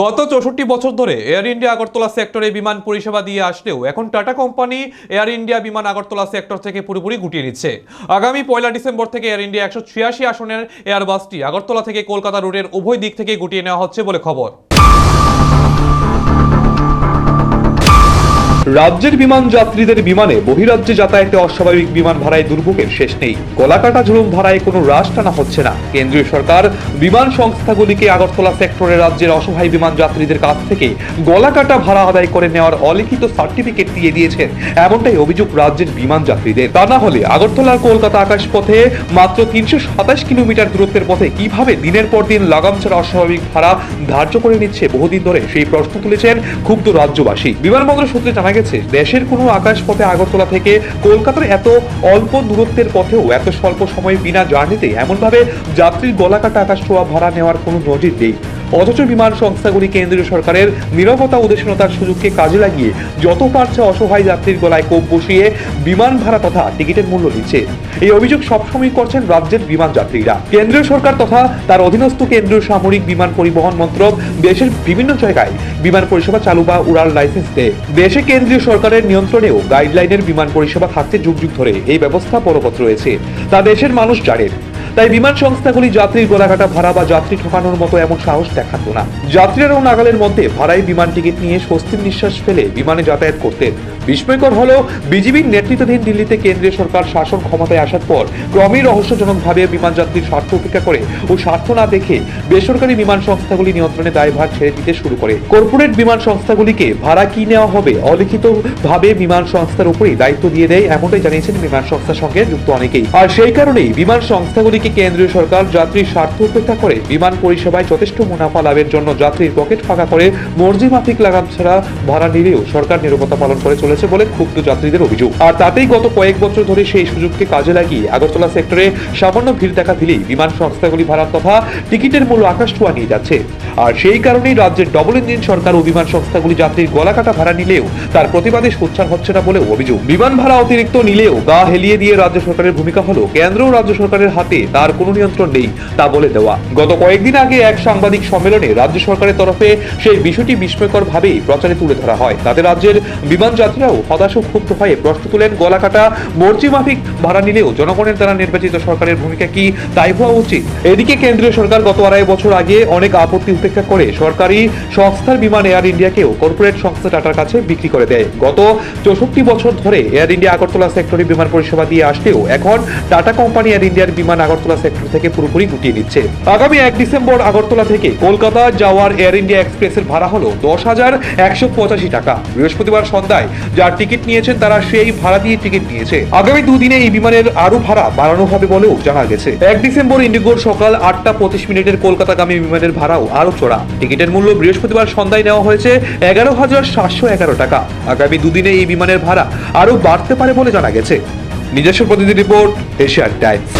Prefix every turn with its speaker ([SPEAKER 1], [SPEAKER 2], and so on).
[SPEAKER 1] গত চৌষট্টি বছর ধরে এয়ার ইন্ডিয়া আগরতলা সেক্টরে বিমান পরিষেবা দিয়ে আসলেও এখন টাটা কোম্পানি এয়ার ইন্ডিয়া বিমান আগরতলা সেক্টর থেকে পুরোপুরি গুটিয়ে নিচ্ছে। আগামী পয়লা ডিসেম্বর থেকে এয়ার ইন্ডিয়া একশো ছিয়াশি আসনের এয়ারবাসটি আগরতলা থেকে কলকাতা রুটের উভয় দিক থেকে গুটিয়ে নেওয়া হচ্ছে বলে খবর। রাজ্যের বিমান যাত্রীদের বিমানে বহিরাজ্যে যাতায়াতে অস্বাভাবিক বিমান ভাড়ায় দুর্ভোগের শেষ নেই। গলাকাটা ঝুলুম ভাড়ায় কোনো হ্রাস টানা হচ্ছে না। কেন্দ্রীয় সরকার বিমান সংস্থাগুলিকে আগরতলা সেক্টরে রাজ্যের অসহায় বিমান যাত্রীদের কাছ থেকে গলাকাটা ভাড়া আদায় করে নেওয়ার অলিখিত সার্টিফিকেট দিয়ে দিয়েছেন। এমনটাই অভিযোগ রাজ্যের বিমান যাত্রীদের। তা না হলে আগরতলার কলকাতা আকাশপথে মাত্র তিনশো সাতাশ কিলোমিটার দূরত্বের পথে কীভাবে দিনের পর দিন লাগাম ছাড়া অস্বাভাবিক ভাড়া ধার্য করে নিচ্ছে বহুদিন ধরে সেই প্রশ্ন তুলেছেন ক্ষুব্ধ রাজ্যবাসী। বিমানবন্দর সূত্রে জানা গেছে। দেশের কোনো আকাশপথে আগরতলা থেকে কলকাতার এত অল্প দূরত্বের পথেও এত স্বল্প সময়ে বিনা জার্নিতে এমনভাবে যাত্রীর গলাকাটা আকাশ ছোঁয়া, ভাড়া নেওয়ার কোনো নজির নেই। অথচ বিমান সংস্থাগুলি কেন্দ্রীয় সরকারের নিরবতা উদাসীনতার সুযোগকে কাজে লাগিয়ে যত পারছে অসহায় যাত্রীর গলায় কোপ বসিয়ে বিমান ভাড়া তথা টিকিটের মূল্য দিচ্ছে। এই অভিযোগ সবসময় করছেন রাজ্যের বিমান যাত্রীরা। কেন্দ্রীয় সরকার তথা তার অধীনস্থ কেন্দ্রীয় সামরিক বিমান পরিবহন মন্ত্রক দেশের বিভিন্ন জায়গায় বিমান পরিষেবা চালু বা উড়াল লাইসেন্স দেয়। দেশে কেন্দ্রীয় সরকারের নিয়ন্ত্রণেও গাইডলাইনের বিমান পরিষেবা থাকতে যুগ যুগ ধরে এই ব্যবস্থা বলবৎ রয়েছে। তা দেশের মানুষ জানেন। তাই বিমান সংস্থাগুলি যাত্রীর গোলাঘাটা ভাড়া বা যাত্রী ঠকানোর মতো এমন সাহস দেখাতো না। যাত্রীরা ও নাগালের মধ্যে ভাড়ায় বিমান টিকিট নিয়ে স্বস্তির নিঃশ্বাস ফেলে বিমানে যাতায়াত করতেন। বিস্ময়কর হলো বিজিবির নেতৃত্বাধীন দিল্লিতে কেন্দ্রীয় সরকার শাসন ক্ষমতায় আসার পর ক্রমেই রহস্যজনকভাবে বিমান যাত্রীর স্বার্থ উপেক্ষা করে ও স্বার্থ না দেখে বেসরকারি বিমান সংস্থাগুলি নিয়ন্ত্রণে দায়ভার ছেড়ে দিতে শুরু করে। কর্পোরেট বিমান সংস্থাগুলিকে ভাড়া কি নেওয়া হবে অলিখিত ভাবে বিমান সংস্থার উপরেই দায়িত্ব দিয়ে দেয় এমনটাই জানিয়েছেন বিমান সংস্থার সঙ্গে যুক্ত অনেকেই। আর সেই কারণেই বিমান সংস্থাগুলিকে কেন্দ্রীয় সরকার যাত্রীর স্বার্থ উপেক্ষা করে বিমান পরিষেবায় যথেষ্ট মুনাফা লাভের জন্য যাত্রীর পকেট ফাঁকা করে মর্জি মাফিক লাগাম ছাড়া ভাড়া নিলেও সরকার নিরাপত্তা পালন করে চলেছে বলে ক্ষুব্ধ যাত্রীদের অভিযোগ। আর তাতেই গত কয়েক বছর ধরে সেই সুযোগকে কাজে লাগিয়ে আগরতলা সেক্টরে সামান্য ভিড় দেখা দিলেই বিমান সংস্থাগুলি ভাড়া তথা টিকিটের মূল্য আকাশ ছোঁয়া নিয়ে যাচ্ছে। আর সেই কারণেই রাজ্যের ডবল ইঞ্জিন সরকার ও বিমান সংস্থাগুলি যাত্রীর গলাকাটা ভাড়া নিলেও তার প্রতিবাদে সোচ্চার হচ্ছে না বলে অভিযোগ। বিমান ভাড়া অতিরিক্ত নিলেও গা হেলিয়ে দিয়ে রাজ্য সরকারের ভূমিকা হলো, কেন্দ্র ও রাজ্য সরকারের হাতে তার কোনো নিয়ন্ত্রণ নেই, তা বলে দেওয়া। গত কয়েকদিন আগে এক সাংবাদিক সম্মেলনে রাজ্য সরকারের তরফে সেই বিষয়টি বিস্ময়কর ভাবেই প্রচারে তুলে ধরা হয়। তাতে রাজ্যের বিমান যাত্রীরাও হতাশ ক্ষুব্ধ হয়ে প্রশ্ন তুলেন, গলাকাটা মর্জি মাফিক ভাড়া নিলেও জনগণের দ্বারা নির্বাচিত সরকারের ভূমিকা কি তাই হওয়া উচিত? এদিকে কেন্দ্রীয় সরকার গত আড়াই বছর আগে অনেক আপত্তি উপেক্ষা করে সরকারি সংস্থার বিমান এয়ার ইন্ডিয়াকেও কর্পোরেট সংস্থা টাটার কাছে বিক্রি করে দেয়। গত চৌষট্টি বছর ধরে এয়ার ইন্ডিয়া আগরতলা সেক্টরে বিমান পরিষেবা দিয়ে আসলেও এখন টাটা কোম্পানি এয়ার ইন্ডিয়ার বিমান আগরতলা সেক্টর থেকে পুরোপুরি গুটিয়ে নিচ্ছে। আগামী এক ডিসেম্বর আগরতলা থেকে কলকাতা যাওয়ার এয়ার ইন্ডিয়া এক্সপ্রেসের ভাড়া হলো দশ হাজার একশো পঁচাশি টাকা। বৃহস্পতিবার সন্ধ্যায় যার টিকিট নিয়েছেন তারা সেই ভাড়া দিয়ে টিকিট নিয়েছে। আগামী দুদিনে এই বিমানের আরও ভাড়া বাড়ানো হবে বলেও জানা গেছে। এক ডিসেম্বর ইন্ডিগোর সকাল আটটা পঁচিশ মিনিটের কলকাতাগামী বিমানের ভাড়াও আরও চড়া। টিকিটের মূল্য বৃহস্পতিবার সন্ধ্যায় নেওয়া হয়েছে এগারো হাজার সাতশো এগারো টাকা। আগামী দুদিনে এই বিমানের ভাড়া আরও বাড়তে পারে বলে জানা গেছে। নিজস্ব প্রতিনিধি রিপোর্ট এশিয়ান টাইমস।